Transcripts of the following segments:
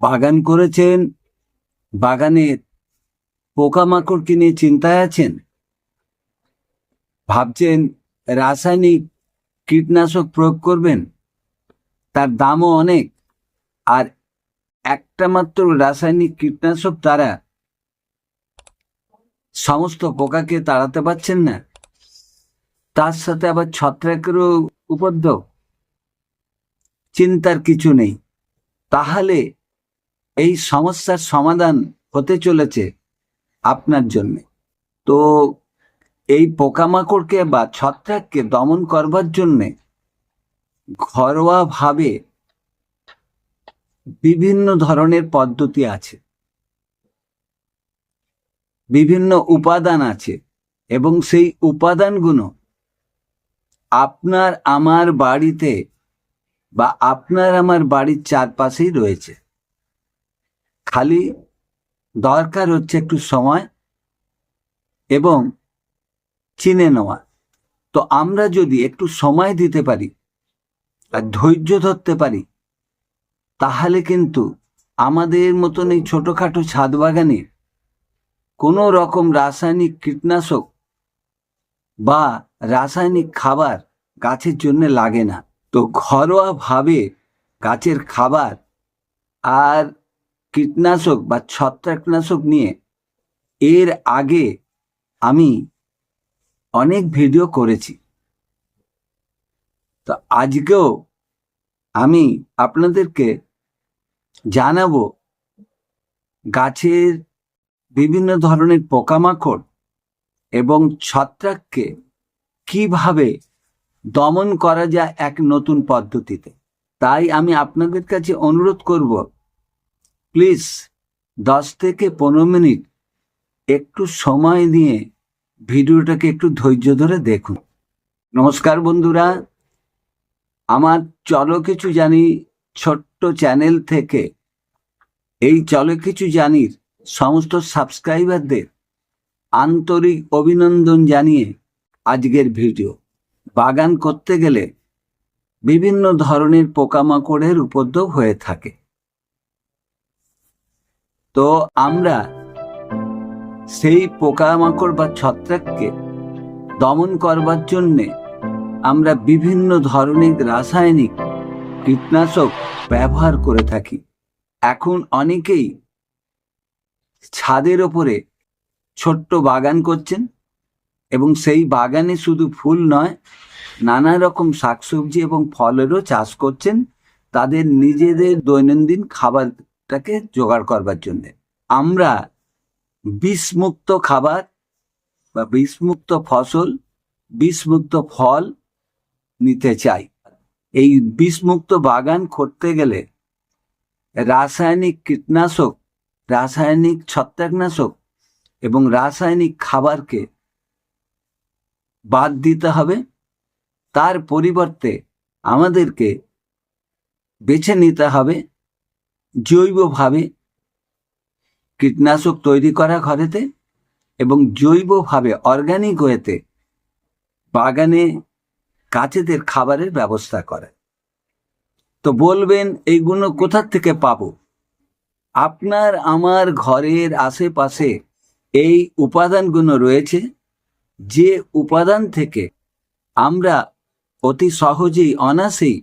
বাগান করেছেন? বাগানের পোকামাকড়কে নিয়ে চিন্তায় আছেন? ভাবছেন রাসায়নিক কীটনাশক প্রয়োগ করবেন? তার দামও অনেক। আর একটা মাত্র রাসায়নিক কীটনাশক তারা সমস্ত পোকাকে তাড়াতে পারছেন না। তার সাথে আবার ছত্রাকেরও উপদ্রব। চিন্তার কিছু নেই। তাহলে এই সমস্যার সমাধান হতে চলেছে আপনার জন্য। তো এই পোকামাকড়কে বা ছত্রাককে দমন করবার জন্যে ঘরোয়াভাবে বিভিন্ন ধরনের পদ্ধতি আছে। বিভিন্ন উপাদান আছে এবং সেই উপাদানগুলো আপনার আমার বাড়িতে বা আপনার আমার বাড়ির চারপাশেই রয়েছে। খালি দরকার হচ্ছে একটু সময় এবং চিনে নেওয়া। তো আমরা যদি একটু সময় দিতে পারি আর ধৈর্য ধরতে পারি, তাহলে কিন্তু আমাদের মতন এই ছোটোখাটো ছাদ বাগানে কোনো রকম রাসায়নিক কীটনাশক বা রাসায়নিক খাবার গাছের জন্য লাগে না। তো ঘরোয়াভাবে গাছের খাবার আর কীটনাশক বা ছত্রাকনাশক নিয়ে এর আগে আমি অনেক ভিডিও করেছি। তো আজকেও আমি আপনাদেরকে জানাব গাছের বিভিন্ন ধরনের পোকামাকড় এবং ছত্রাককে কীভাবে দমন করা যায় এক নতুন পদ্ধতিতে। তাই আমি আপনাদের কাছে অনুরোধ করব প্লিজ দশ থেকে পনেরো মিনিট একটু সময় দিয়ে ভিডিওটাকে একটু ধৈর্য ধরে দেখুন। নমস্কার বন্ধুরা। আমার চলো কিছু জানি ছোট্ট চ্যানেল থেকে। এই চলো কিছু জানির সমস্ত সাবস্ক্রাইবারদের আন্তরিক অভিনন্দন জানিয়ে আজকের ভিডিও। বাগান করতে গেলে বিভিন্ন ধরনের পোকামাকড়ের উপদ্রব হয়ে থাকে। তো আমরা সেই পোকামাকড় বা ছত্রাককে দমন করবার জন্যে আমরা বিভিন্ন ধরনের রাসায়নিক কীটনাশক ব্যবহার করে থাকি। এখন অনেকেই ছাদের ওপরে ছোট্ট বাগান করছেন এবং সেই বাগানে শুধু ফুল নয়, নানা রকম শাকসবজি এবং ফলেরও চাষ করছেন। তাদের নিজেদের দৈনন্দিন খাবারটাকে জোগাড় করবার জন্যে। আমরা বিষমুক্ত খাবার বা বিষমুক্ত ফসল, বিষমুক্ত ফল নিতে চাই। এই বিষমুক্ত বাগান করতে গেলে রাসায়নিক কীটনাশক, রাসায়নিক ছত্রাকনাশক এবং রাসায়নিক খাবারকে বাদ দিতে হবে। তার পরিবর্তে আমাদেরকে বেছে নিতে হবে জৈবভাবে কীটনাশক তৈরি করা ঘরেতে এবং জৈবভাবে অর্গানিক ওয়েতে বাগানে গাছেদের খাবারের ব্যবস্থা করে। তো বলবেন এইগুলো কোথার থেকে পাবো? আপনার, আমার ঘরের আশেপাশে এই উপাদানগুলো রয়েছে, যে উপাদান থেকে আমরা অতি সহজেই অনাসেই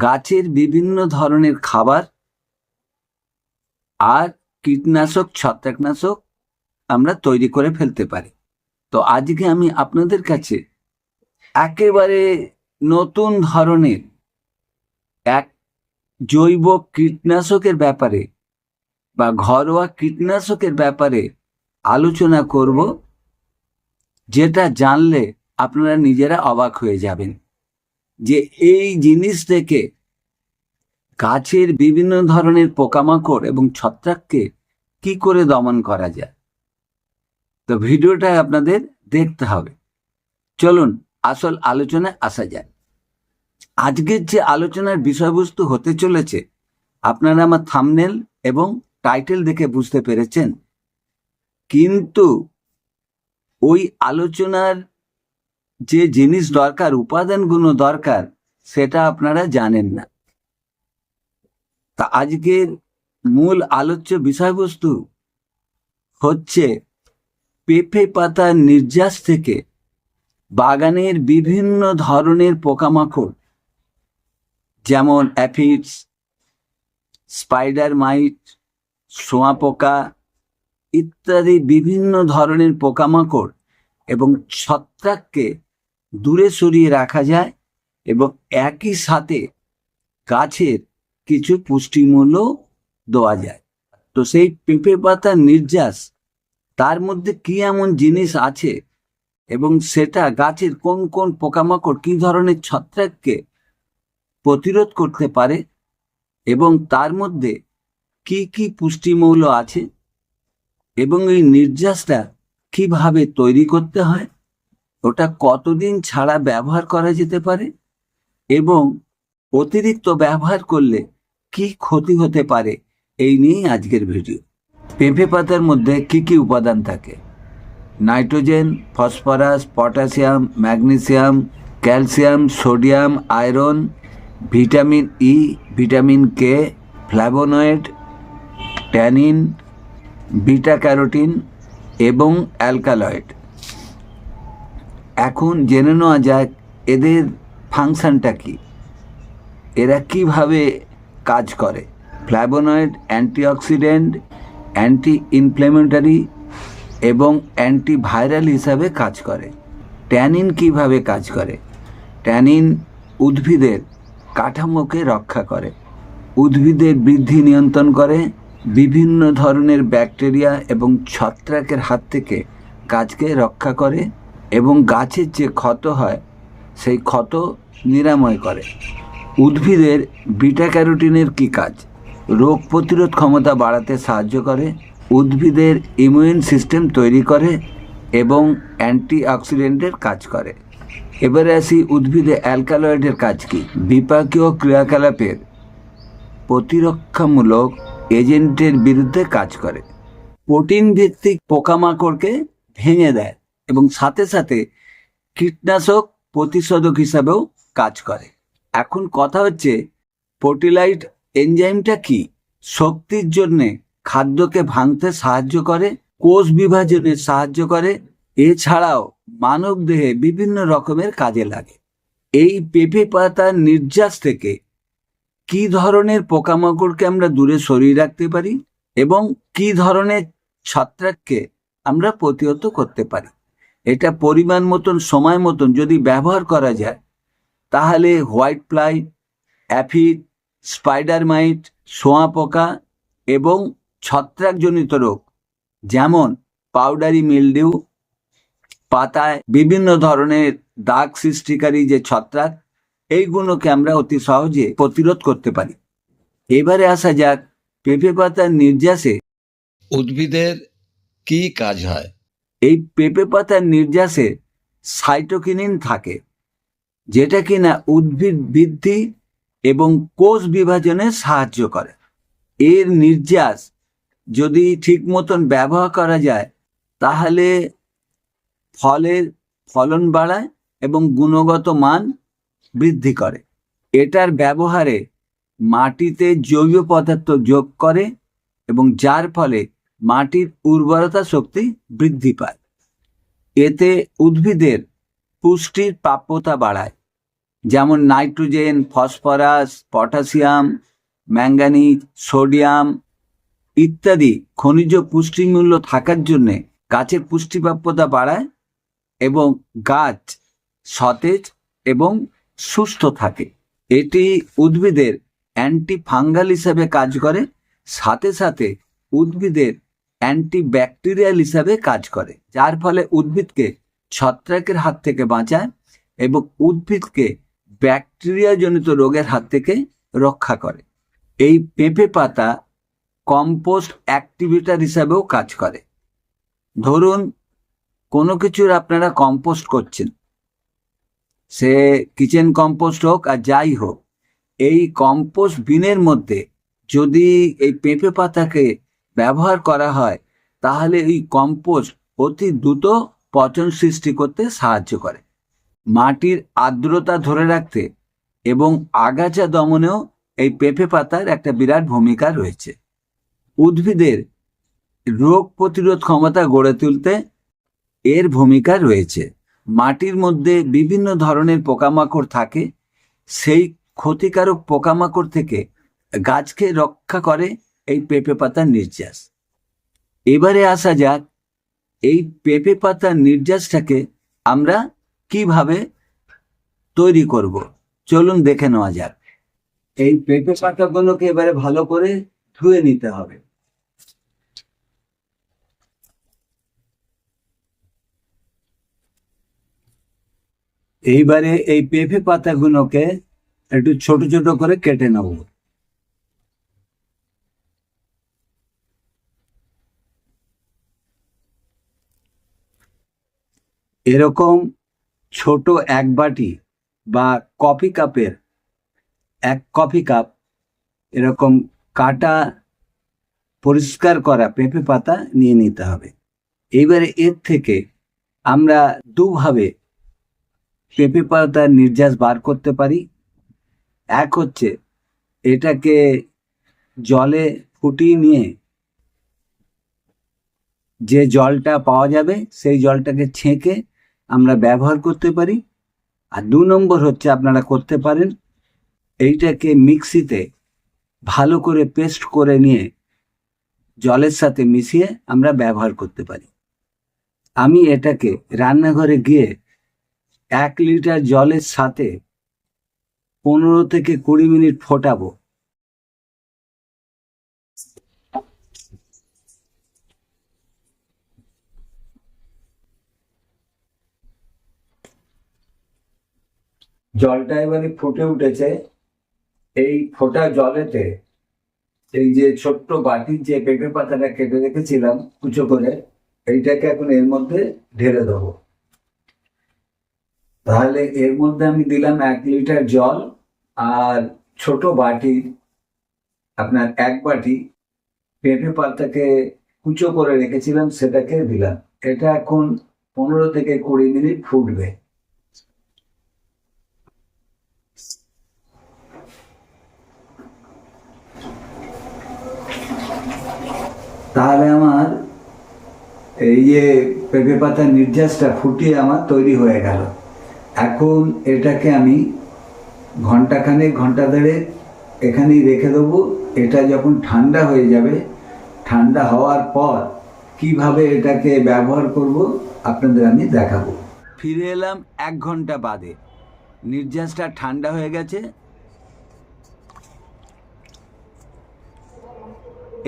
গাছের বিভিন্ন ধরনের খাবার আর কীটনাশক, ছত্রাকনাশক আমরা তৈরি করে ফেলতে পারি। তো আজকে আমি আপনাদের কাছে একেবারে নতুন ধরনের এক জৈব কীটনাশকের ব্যাপারে বা ঘরোয়া কীটনাশকের ব্যাপারে আলোচনা করব, যেটা জানলে আপনারা নিজেরা অবাক হয়ে যাবেন যে এই জিনিস থেকে গাছের বিভিন্ন ধরনের পোকামাকড় এবং ছত্রাককে কি করে দমন করা যায়? তো ভিডিওটা আপনাদের দেখতে হবে। চলুন, আসল আলোচনায় আসা যায় আজকের যে আলোচনার বিষয়বস্তু হতে চলেছে, আপনারা আমার থামনেল এবং টাইটেল দেখে বুঝতে পেরেছেন। কিন্তু ওই আলোচনার যে জিনিস দরকার, উপাদানগুলো দরকার, সেটা আপনারা জানেন না। তা আজকের মূল আলোচ্য বিষয়বস্তু হচ্ছে পেঁপে পাতার নির্যাস থেকে বাগানের বিভিন্ন ধরনের পোকামাকড়, যেমন অ্যাফিডস স্পাইডার মাইট শোঁয়াপোকা ইত্যাদি বিভিন্ন ধরনের পোকামাকড় এবং ছত্রাককে দূরে সরিয়ে রাখা যায় এবং একই সাথে গাছের কিছু পুষ্টিমূল্য দেওয়া যায়। তো সেই পেঁপে পাতার নির্যাস, তার মধ্যে কি এমন জিনিস আছে এবং সেটা গাছের কোন কোন পোকামাকড় কি ধরনের ছত্রাককে প্রতিরোধ করতে পারে এবং তার মধ্যে কি কি পুষ্টিমৌল আছে এবং এই নির্যাসটা কীভাবে তৈরি করতে হয়, ওটা কতদিন ছাড়া ব্যবহার করা যেতে পারে এবং অতিরিক্ত ব্যবহার করলে কি ক্ষতি হতে পারে, এই নিয়েই আজকের ভিডিও। পেঁপে পাতার মধ্যে কি কি উপাদান থাকে? Nitrogen, phosphorus, potassium, magnesium, calcium, sodium, iron, vitamin E vitamin K flavonoid tannin beta carotene এবং অ্যালকালয়েড। এখন জেনে নেওয়া যাক এদের ফাংশনটা কি। এরা কীভাবে কাজ করে। ফ্ল্যাভোনয়েড অ্যান্টিঅক্সিডেন্ট অ্যান্টি ইনফ্লেমেটরি এবং অ্যান্টিভাইরাল হিসাবে কাজ করে। ট্যানিন কীভাবে কাজ করে? ট্যানিন উদ্ভিদের কাঠামোকে রক্ষা করে। উদ্ভিদের বৃদ্ধি নিয়ন্ত্রণ করে। বিভিন্ন ধরনের ব্যাকটেরিয়া এবং ছত্রাকের হাত থেকে গাছকে রক্ষা করে এবং গাছের যে ক্ষত হয়, সেই ক্ষত নিরাময় করে। উদ্ভিদের বিটা ক্যারোটিনের কী কাজ? রোগ প্রতিরোধ ক্ষমতা বাড়াতে সাহায্য করে, উদ্ভিদের ইমিউন সিস্টেম তৈরি করে এবং অ্যান্টিঅক্সিডেন্টের কাজ করে। এবারে আসি উদ্ভিদে অ্যালকালয়েডের কাজ কি? বিপাকীয় ক্রিয়াকলাপের প্রতিরক্ষামূলক এজেন্টের বিরুদ্ধে কাজ করে। প্রোটিন ভিত্তিক পোকামাকড়কে ভেঙে দেয় এবং সাথে সাথে কীটনাশক প্রতিষেধক হিসাবেও কাজ করে। এখন কথা হচ্ছে পোর্টিলাইট এনজাইমটা কি? শক্তির জন্যে খাদ্যকে ভাঙতে সাহায্য করে, কোষ বিভাজনে সাহায্য করে, এছাড়াও মানব দেহে বিভিন্ন রকমের কাজে লাগে। এই পেঁপে পাতার নির্যাস থেকে কি ধরনের পোকামাকড়কে আমরা দূরে সরিয়ে রাখতে পারি এবং কি ধরনের ছত্রাককে আমরা প্রতিহত করতে পারি? এটা পরিমাণ মতন, সময় মতন যদি ব্যবহার করা যায় তাহলে white fly aphid spider mite পোকা এবং ছত্রাকজনিত রোগ যেমন পাউডারি মিলডিউ পাতায় বিভিন্ন ধরনের দাগ সৃষ্টিকারী যে ছত্রাক এইগুলোকে আমরা অতি সহজে প্রতিরোধ করতে পারি। এবারে আসা যাক পেঁপে পাতার নির্যাসে। উদ্ভিদের কি কাজ হয়? এই পেঁপে পাতার নির্যাসে সাইটোকিনিন থাকে। যেটা কিনা উদ্ভিদ বৃদ্ধি এবং কোষ বিভাজনে সাহায্য করে। এর নির্যাস যদি ঠিক মতন ব্যবহার করা যায়, তাহলে ফলের ফলন বাড়ায় এবং গুণগত মান বৃদ্ধি করে। এটার ব্যবহারে মাটিতে জৈব পদার্থ যোগ করে এবং যার ফলে মাটির উর্বরতা শক্তি বৃদ্ধি পায়। এতে উদ্ভিদের পুষ্টির প্রাপ্যতা বাড়ায়। যেমন nitrogen, phosphorus, potassium, manganese, sodium ইত্যাদি খনিজ পুষ্টিমূল্য থাকার জন্যে গাছের পুষ্টিপ্রাপ্যতা বাড়ায় এবং গাছ সতেজ এবং সুস্থ থাকে। এটি উদ্ভিদের অ্যান্টি ফাঙ্গাল হিসাবে কাজ করে, সাথে সাথে উদ্ভিদের অ্যান্টি ব্যাকটেরিয়াল হিসাবে কাজ করে, যার ফলে উদ্ভিদকে ছত্রাকের হাত থেকে বাঁচায় এবং উদ্ভিদকে ব্যাকটেরিয়াজনিত রোগের হাত থেকে রক্ষা করে। এই পেঁপে পাতা কম্পোস্ট অ্যাক্টিভিটার হিসাবেও কাজ করে। ধরুন, কোনো কিছুর আপনারা কম্পোস্ট করছেন। সে কিচেন কম্পোস্ট হোক আর যাই হোক, এই কম্পোস্ট বিনের মধ্যে যদি এই পেঁপে পাতাকে ব্যবহার করা হয়, তাহলে এই কম্পোস্ট অতি দ্রুত পচন সৃষ্টি করতে সাহায্য করে। মাটির আর্দ্রতা ধরে রাখতে এবং আগাছা দমনেও এই পেঁপে পাতার একটা বিরাট ভূমিকা রয়েছে। উদ্ভিদের রোগ প্রতিরোধ ক্ষমতা গড়ে তুলতে এর ভূমিকা রয়েছে। মাটির মধ্যে বিভিন্ন ধরনের পোকামাকড় থাকে, সেই ক্ষতিকারক পোকামাকড় থেকে গাছকে রক্ষা করে এই পেঁপে পাতার নির্যাস। এবারে আসা যাক, এই পেঁপে পাতার নির্যাসটাকে আমরা কীভাবে তৈরি করব? চলুন দেখে নেওয়া যাক। এই পেঁপে পাতাগুলোকে এবারে ভালো করে ধুয়ে নিতে হবে। এইবারে এই পেঁপে পাতাগুলোকে একটু ছোট ছোট করে কেটে নেব। এরকম ছোট এক বাটি বা কফি কাপের এক কফি কাপ এরকম কাটা পরিষ্কার করা পেঁপে পাতা নিয়ে নিতে হবে। এইবারে এর থেকে আমরা দুভাবে পেঁপে পাতার নির্যাস বার করতে পারি। এক হচ্ছে এটাকে জলে ফুটিয়ে নিয়ে যে জলটা পাওয়া যাবে সেই জলটাকে ছেঁকে আমরা ব্যবহার করতে পারি। আর দু নম্বর হচ্ছে আপনারা করতে পারেন, এইটাকে মিক্সিতে ভালো করে পেস্ট করে নিয়ে জলের সাথে মিশিয়ে আমরা ব্যবহার করতে পারি। আমি এটাকে রান্নাঘরে গিয়ে এক লিটার জলের সাথে পনেরো থেকে কুড়ি মিনিট ফোটাবো। জলটা এবারে ফুটে উঠেছে। এই ফোটা জলেতে এই যে ছোট্ট বাটির যে পেঁপে পাতাটা কেটে রেখেছিলাম কুচো করে, এইটাকে এখন এর মধ্যে ঢেলে দেবো। তাহলে এর মধ্যে আমি দিলাম এক লিটার জল আর ছোট বাটি, আপনার এক বাটি পেঁপে পাতাকে কুচো করে রেখেছিলাম, সেটাকে দিলাম। এটা এখন পনেরো থেকে কুড়ি মিনিট ফুটবে। তাহলে আমার এই যে পেঁপে পাতার নির্যাসটা ফুটিয়ে আমার তৈরি হয়ে গেল। এখন এটাকে আমি ঘন্টাখানেক ঘণ্টা ধরে এখানেই রেখে দেবো। এটা যখন ঠান্ডা হয়ে যাবে, ঠান্ডা হওয়ার পর কীভাবে এটাকে ব্যবহার করব আপনাদের আমি দেখাবো। ফিরে এলাম এক ঘণ্টা বাদে। নির্যাসটা ঠান্ডা হয়ে গেছে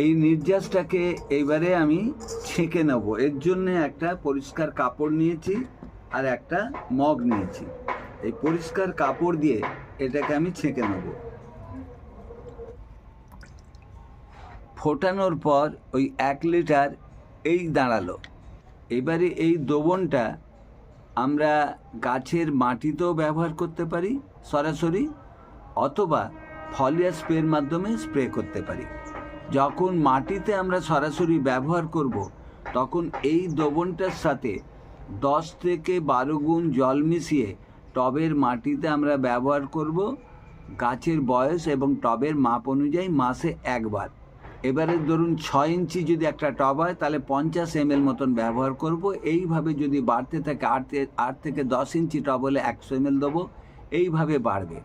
এই নির্যাসটাকে এইবারে আমি ছেঁকে নেব। এর জন্য একটা পরিষ্কার কাপড় নিয়েছি আর একটা মগ নিয়েছি। এই পরিষ্কার কাপড় দিয়ে এটাকে আমি ছেঁকে নেব। ফোটানোর পর ওই এক লিটার এই দাঁড়াল। এবারে এই দ্রবণটা আমরা গাছের মাটিতেও ব্যবহার করতে পারি, সরাসরি, অথবা ফলিয়া স্প্রের মাধ্যমে স্প্রে করতে পারি। যখন মাটিতে আমরা সরাসরি ব্যবহার করব, তখন এই দ্রবণটার সাথে দশ থেকে বারো গুণ জল মিশিয়ে টবের মাটিতে আমরা ব্যবহার করব। গাছের বয়স এবং টবের মাপ অনুযায়ী মাসে একবার। এবারে ধরুন ছয় ইঞ্চি যদি একটা টব হয়, তাহলে পঞ্চাশ এম এল মতন ব্যবহার করব। এইভাবে যদি বাড়তে থাকে, আট আট থেকে দশ ইঞ্চি টব হলে একশো এম এল দেবো। এইভাবে বাড়বে।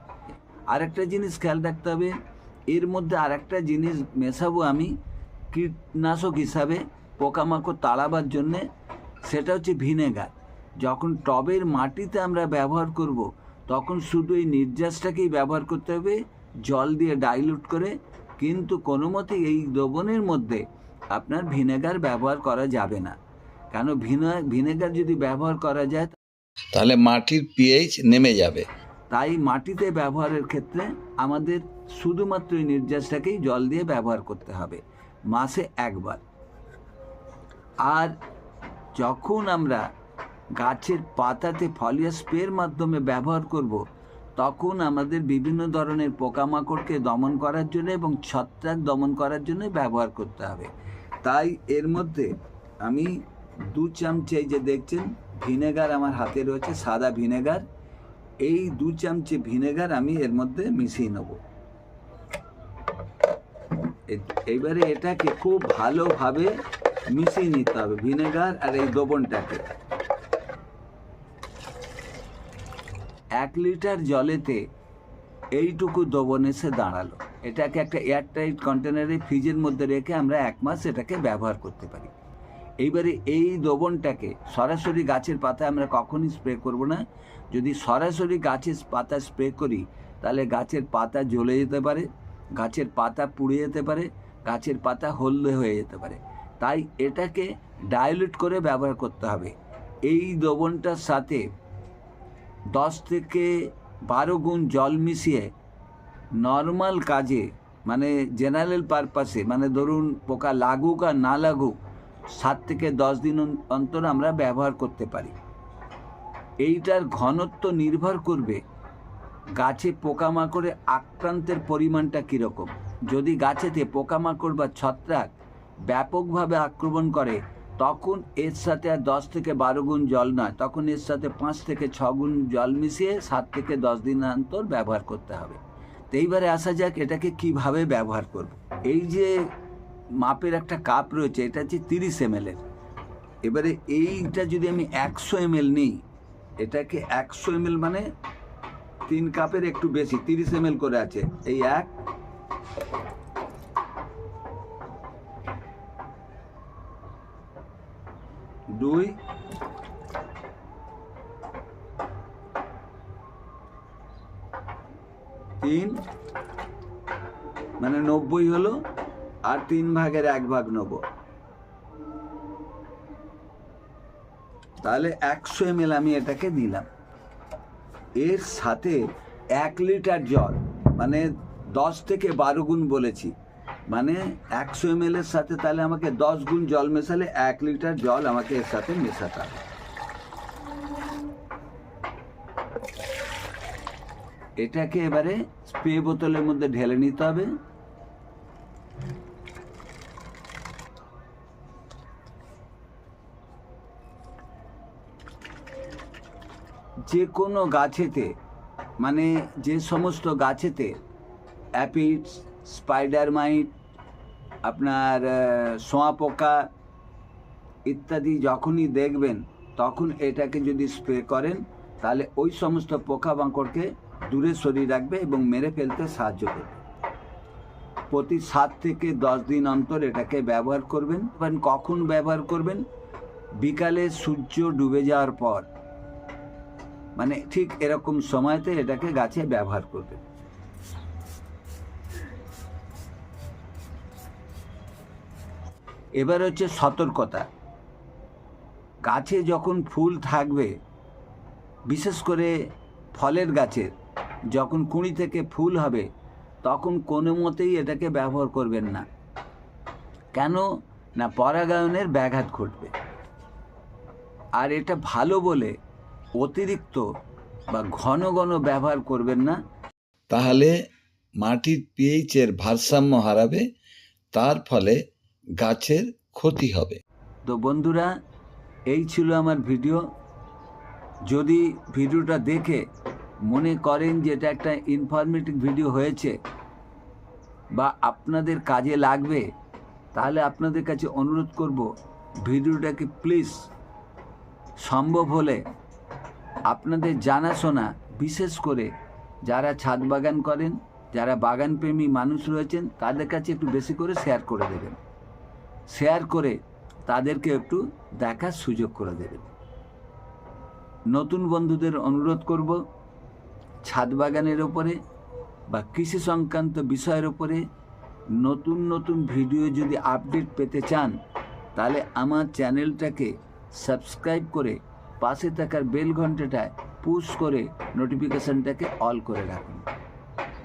আরেকটা জিনিস খেয়াল রাখতে হবে এর মধ্যে আরেকটা জিনিস মেশাবো আমি কীটনাশক হিসাবে পোকামাকড় তাড়াবার জন্যে সেটা হচ্ছে ভিনেগার। যখন টবের মাটিতে আমরা ব্যবহার করব তখন শুধু এই নির্যাসটাকেই ব্যবহার করতে হবে জল দিয়ে ডাইলুট করে কিন্তু কোনো মতে এই দ্রবণের মধ্যে আপনার ভিনেগার ব্যবহার করা যাবে না। কেন ভিনে- ভিনেগার যদি ব্যবহার করা যায় তাহলে মাটির পিএইচ নেমে যাবে। তাই মাটিতে ব্যবহারের ক্ষেত্রে আমাদের শুধুমাত্র এই নির্যাসটাকেই জল দিয়ে ব্যবহার করতে হবে, মাসে একবার। আর যখন আমরা গাছের পাতাতে ফলিয়া স্প্রের মাধ্যমে ব্যবহার করব, তখন আমাদের বিভিন্ন ধরনের পোকামাকড়কে দমন করার জন্য এবং ছত্রাক দমন করার জন্য ব্যবহার করতে হবে। তাই এর মধ্যে আমি দু চামচে যে দেখছেন, ভিনেগার আমার হাতে রয়েছে, সাদা ভিনেগার। এই দু চামচে ভিনেগার আমি এর মধ্যে মিশিয়ে নেব। এইবারে এটাকে খুব ভালোভাবে মিশিয়ে নিতে হবে, ভিনেগার আর এই দ্রবণটাকে এক লিটার জলেতে এইটুকু দ্রবণ এসে দাঁড়াল। এটাকে একটা এয়ারটাইট কন্টেনারে, ফ্রিজের মধ্যে রেখে আমরা এক মাস এটাকে ব্যবহার করতে পারি। এইবারে এই দ্রবণটাকে সরাসরি গাছের পাতায় আমরা কখনই স্প্রে করব না। যদি সরাসরি গাছের পাতা স্প্রে করি, তাহলে গাছের পাতা জ্বলে যেতে পারে। গাছের পাতা পুড়ে যেতে পারে, গাছের পাতা হলদে হয়ে যেতে পারে। তাই এটাকে ডাইলুট করে ব্যবহার করতে হবে। এই দ্রবণটার সাথে দশ থেকে বারো গুণ জল মিশিয়ে নর্মাল কাজে মানে জেনারেল পারপাসে মানে ধরুন পোকা লাগুক আর না লাগুক, সাত থেকে দশ দিন অন্তর আমরা ব্যবহার করতে পারি। এইটার ঘনত্ব নির্ভর করবে গাছে পোকামাকড়ে আক্রান্তের পরিমাণটা কীরকম? যদি গাছেতে পোকামাকড় বা ছত্রাক ব্যাপকভাবে আক্রমণ করে, তখন এর সাথে আর দশ থেকে বারো গুণ জল নয়, তখন এর সাথে পাঁচ থেকে ছ গুণ জল মিশিয়ে সাত থেকে দশ দিন অন্তর ব্যবহার করতে হবে। তো এইবারে আসা যাক এটাকে কীভাবে ব্যবহার করব। এই যে মাপের একটা কাপ রয়েছে, এটা হচ্ছে তিরিশ এম এবারে এইটা যদি আমি একশো এম নিই, এটাকে একশো এম মানে তিন কাপের একটু বেশি, তিরিশ এম করে আছে। এই এক। দুই। তিন। মানে নব্বই হলো, আর তিন ভাগের এক ভাগ নেব। তাহলে একশো এম আমি এটাকে দিলাম। এর সাথে এক লিটার জল মানে দশ থেকে বারো গুণ বলেছি। মানে একশো এম এর সাথে তাহলে আমাকে দশ গুণ জল মেশালে এক লিটার জল আমাকে এর সাথে মেশাতে হবে। এটাকে এবারে স্প্রে বোতলের মধ্যে ঢেলে নিতে হবে। যে কোনো গাছেতে মানে যে সমস্ত গাছেতে অ্যাপিডস স্পাইডার মাইট আপনার সোয়া পোকা ইত্যাদি যখনই দেখবেন, তখন এটাকে যদি স্প্রে করেন, তাহলে ওই সমস্ত পোকা মাকড়কে দূরে সরিয়ে রাখবে এবং মেরে ফেলতে সাহায্য করবে। প্রতি সাত থেকে দশ দিন অন্তর এটাকে ব্যবহার করবেন। কখন ব্যবহার করবেন? বিকালে সূর্য ডুবে যাওয়ার পর। মানে ঠিক এরকম সময়তে এটাকে গাছে ব্যবহার করবে। এবার হচ্ছে সতর্কতা। গাছে যখন ফুল থাকবে, বিশেষ করে ফলের গাছের যখন কুঁড়ি থেকে ফুল হবে, তখন কোনো মতেই এটাকে ব্যবহার করবেন না। কেন? না, পরাগায়নের ব্যাঘাত ঘটবে। আর এটা ভালো বলে অতিরিক্ত বা ঘন ঘন ব্যবহার করবেন না। তাহলে মাটির পিএইচ এর ভারসাম্য হারাবে তার ফলে গাছের ক্ষতি হবে। তো বন্ধুরা এই ছিল আমার ভিডিও। যদি ভিডিওটা দেখে মনে করেন যে এটা একটা ইনফরমেটিভ ভিডিও হয়েছে বা আপনাদের কাজে লাগবে তাহলে আপনাদের কাছে অনুরোধ করব ভিডিওটাকে প্লিজ সম্ভব হলে আপনাদের জানাশোনা বিশেষ করে যারা ছাদ বাগান করেন, যারা বাগানপ্রেমী মানুষ রয়েছেন, তাদের কাছে একটু বেশি করে শেয়ার করে দেবেন। শেয়ার করে তাদেরকে একটু দেখার সুযোগ করে দেবেন। নতুন বন্ধুদের অনুরোধ করব, ছাদ বাগানের ওপরে বা কৃষি সংক্রান্ত বিষয়ের ওপরে নতুন নতুন ভিডিও যদি আপডেট পেতে চান, তাহলে আমার চ্যানেলটাকে সাবস্ক্রাইব করে পাশে থাকার বেল ঘন্টাটায় পুশ করে নোটিফিকেশানটাকে অল করে রাখুন।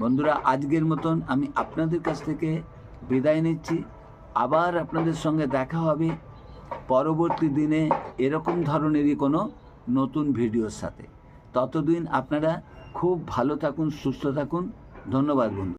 বন্ধুরা, আজকের মতন আমি আপনাদের কাছ থেকে বিদায় নিচ্ছি। আবার আপনাদের সঙ্গে দেখা হবে পরবর্তী দিনে এরকম ধরনেরই কোনো নতুন ভিডিওর সাথে। ততদিন আপনারা খুব ভালো থাকুন, সুস্থ থাকুন। ধন্যবাদ বন্ধু।